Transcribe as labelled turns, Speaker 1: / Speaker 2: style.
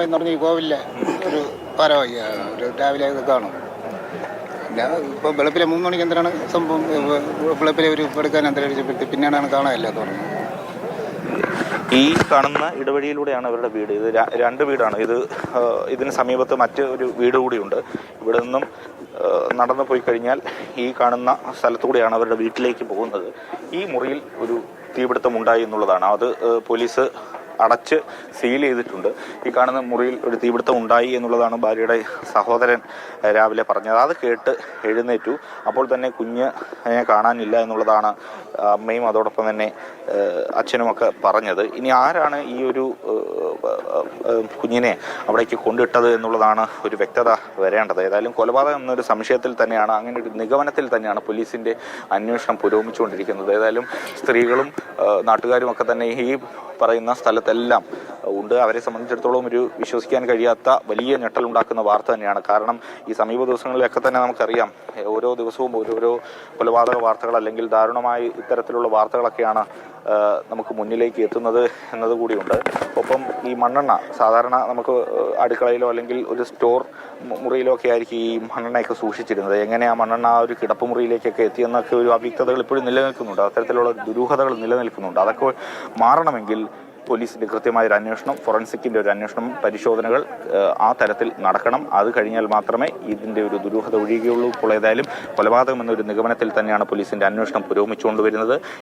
Speaker 1: മാർത്തമ്മ എന്ന് പറഞ്ഞ ഈ കോവിലെ ഒരു ഭാരവാഹി ഒരു രാവിലെ ഇത് കാണും. പിന്നെ ഇപ്പോൾ വെളുപ്പിലെ മൂന്ന് മണിക്ക് എന്തിനാണ് സംഭവം? വെളുപ്പിലെ ഒരു എടുക്കാൻ എന്തെങ്കിലും പിന്നെയാണ് കാണാനില്ല തുടങ്ങുന്നത്
Speaker 2: ഈ കാണുന്ന ഇടവഴിയിലൂടെയാണ് അവരുടെ വീട്. ഇത് രണ്ട് വീടാണ്. ഇത് ഇതിന് സമീപത്ത് മറ്റ് ഒരു വീട് കൂടിയുണ്ട്. ഇവിടെ നിന്നും നടന്നു പോയി കഴിഞ്ഞാൽ ഈ കാണുന്ന സ്ഥലത്തൂടെയാണ് അവരുടെ വീട്ടിലേക്ക് പോകുന്നത്. ഈ മുറിയിൽ ഒരു തീപിടുത്തം ഉണ്ടായി എന്നുള്ളതാണ്. അത് പോലീസ് അടച്ച് സീൽ ചെയ്തിട്ടുണ്ട്. ഈ കാണുന്ന മുറിയിൽ ഒരു തീപിടുത്തം ഉണ്ടായി എന്നുള്ളതാണ് ഭാര്യയുടെ സഹോദരൻ രാവിലെ പറഞ്ഞത്. അത് കേട്ട് എഴുന്നേറ്റു. അപ്പോൾ തന്നെ കുഞ്ഞ് കാണാനില്ല എന്നുള്ളതാണ് അമ്മയും അതോടൊപ്പം തന്നെ അച്ഛനുമൊക്കെ പറഞ്ഞത്. ഇനി ആരാണ് ഈ ഒരു കുഞ്ഞിനെ അവിടേക്ക് കൊണ്ടിട്ടത് എന്നുള്ളതാണ് ഒരു വ്യക്തത വരേണ്ടത്. ഏതായാലും കൊലപാതകം എന്നൊരു സംശയത്തിൽ തന്നെയാണ് അങ്ങനെ ഒരു നിഗമനത്തിൽ തന്നെയാണ് പോലീസിന്റെ അന്വേഷണം പുരോഗമിച്ചുകൊണ്ടിരിക്കുന്നത്. ഏതായാലും സ്ത്രീകളും നാട്ടുകാരും ഒക്കെ തന്നെ ഈ പറയുന്ന സ്ഥലത്തെല്ലാം ഉണ്ട്. അവരെ സംബന്ധിച്ചിടത്തോളം ഒരു വിശ്വസിക്കാൻ കഴിയാത്ത വലിയ ഞെട്ടലുണ്ടാക്കുന്ന വാർത്ത തന്നെയാണ്. കാരണം ഈ സമീപ ദിവസങ്ങളിലൊക്കെ തന്നെ നമുക്കറിയാം ഓരോ ദിവസവും ഓരോരോ കൊലപാതക വാർത്തകൾ അല്ലെങ്കിൽ ദാരുണമായി ഇത്തരത്തിലുള്ള വാർത്തകളൊക്കെയാണ് നമുക്ക് മുന്നിലേക്ക് എത്തുന്നത് എന്നതുകൂടിയുണ്ട് ഒപ്പം ഈ മണ്ണെണ്ണ സാധാരണ നമുക്ക് അടുക്കളയിലോ അല്ലെങ്കിൽ ഒരു സ്റ്റോർ മുറിയിലോ ഒക്കെ ആയിരിക്കും ഈ മണ്ണെണ്ണയൊക്കെ സൂക്ഷിച്ചിരുന്നത്. എങ്ങനെ ആ മണ്ണെണ്ണ ആ ഒരു കിടപ്പ് മുറിയിലേക്കൊക്കെ എത്തിയെന്നൊക്കെ ഒരു അവ്യക്തതകൾ ഇപ്പോഴും നിലനിൽക്കുന്നുണ്ട്. അത്തരത്തിലുള്ള ദുരൂഹതകൾ നിലനിൽക്കുന്നുണ്ട്. അതൊക്കെ മാറണമെങ്കിൽ പോലീസിന്റെ കൃത്യമായ ഒരു അന്വേഷണം ഫോറൻസിക്കിന്റെ ഒരു അന്വേഷണം പരിശോധനകൾ ആ തരത്തിൽ നടക്കണം. അത് കഴിഞ്ഞാൽ മാത്രമേ ഇതിന്റെ ഒരു ദുരൂഹത ഒഴിയുകയുള്ളൂ. ഇപ്പോൾ ഏതായാലും കൊലപാതകം എന്നൊരു നിഗമനത്തിൽ തന്നെയാണ് പോലീസിന്റെ അന്വേഷണം പുരോഗമിച്ചുകൊണ്ടുവരുന്നത്.